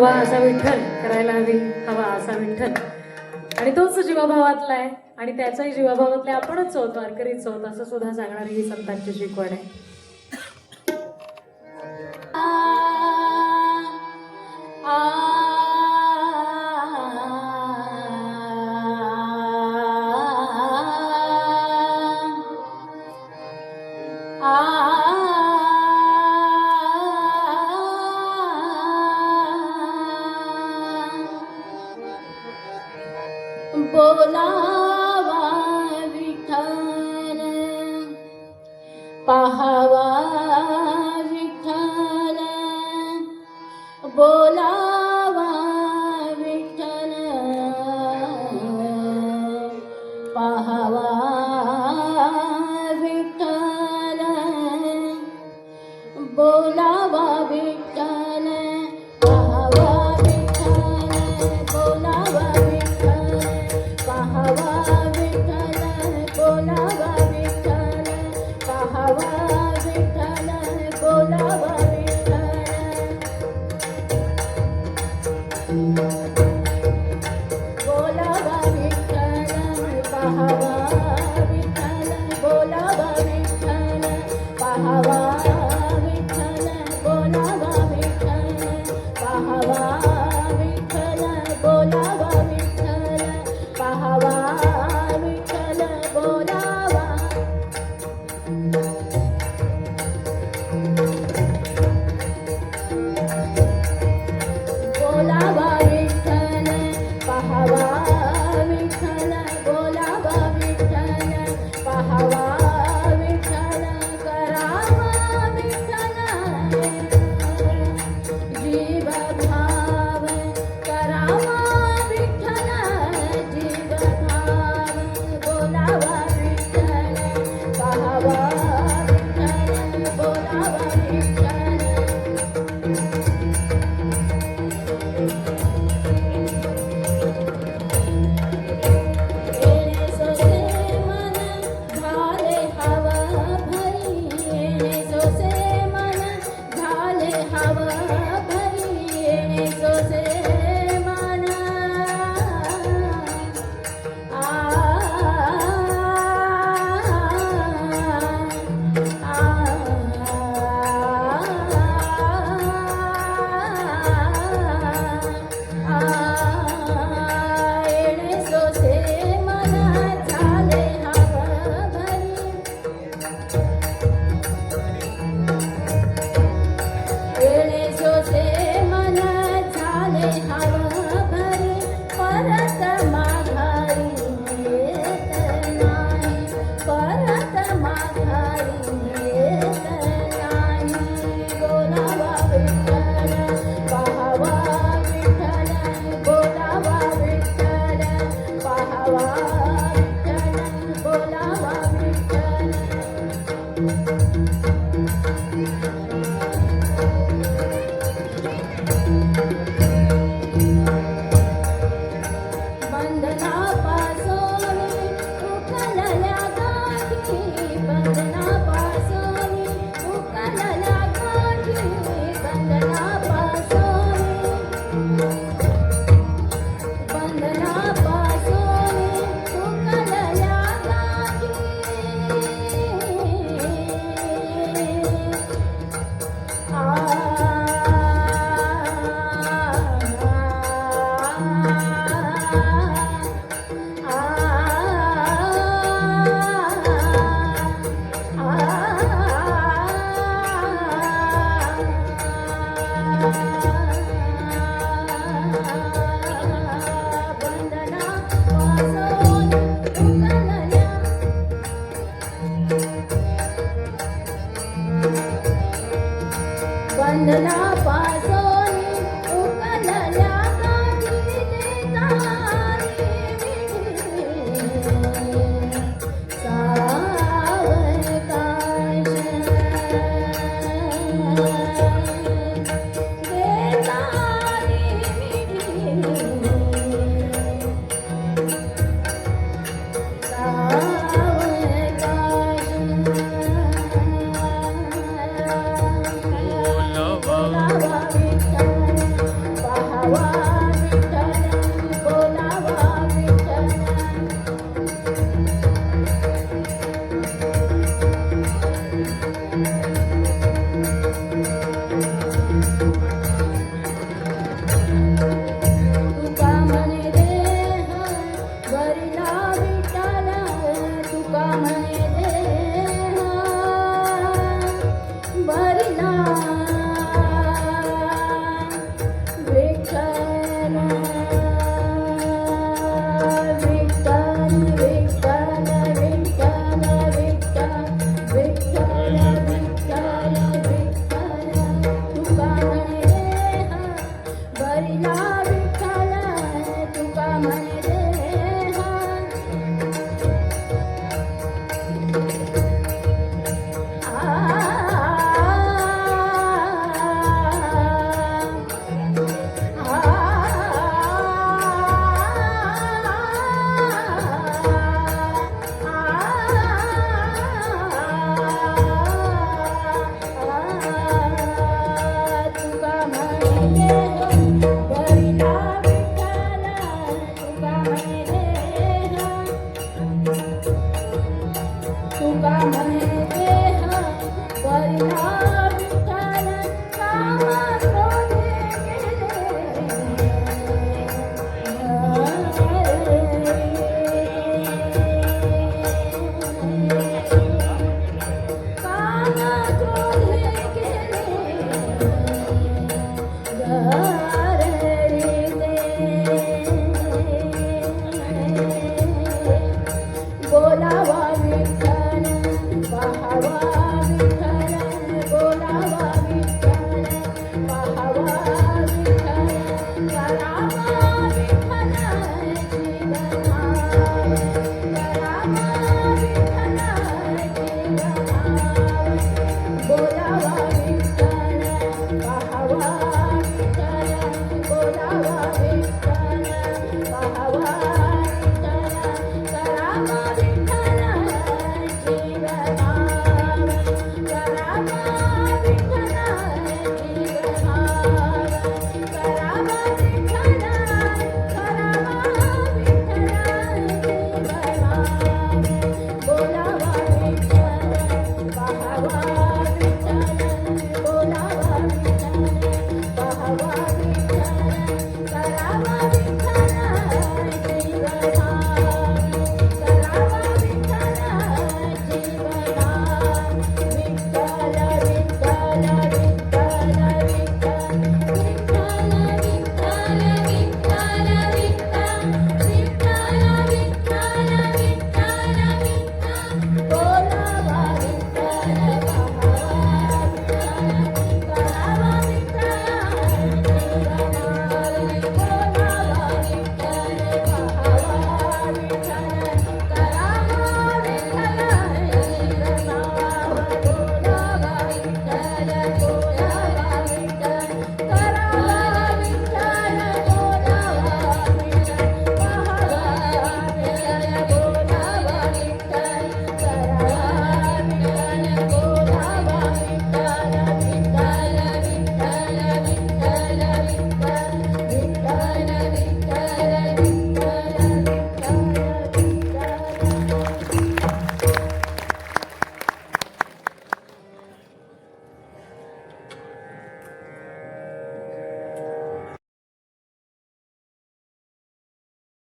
हवा असा विठ्ठल करायला हवी हवा असा विठ्ठल. आणि तोच जीवाभावातला आहे आणि त्याचाही जीवाभावातला आपणच चौथ वारकरीच चौथ असं सुद्धा सांगणारी ही संतांची शिकवण आहे. बोलावा विठ्ठल पाहावा विठ्ठल. बोला वंदना पास Maya.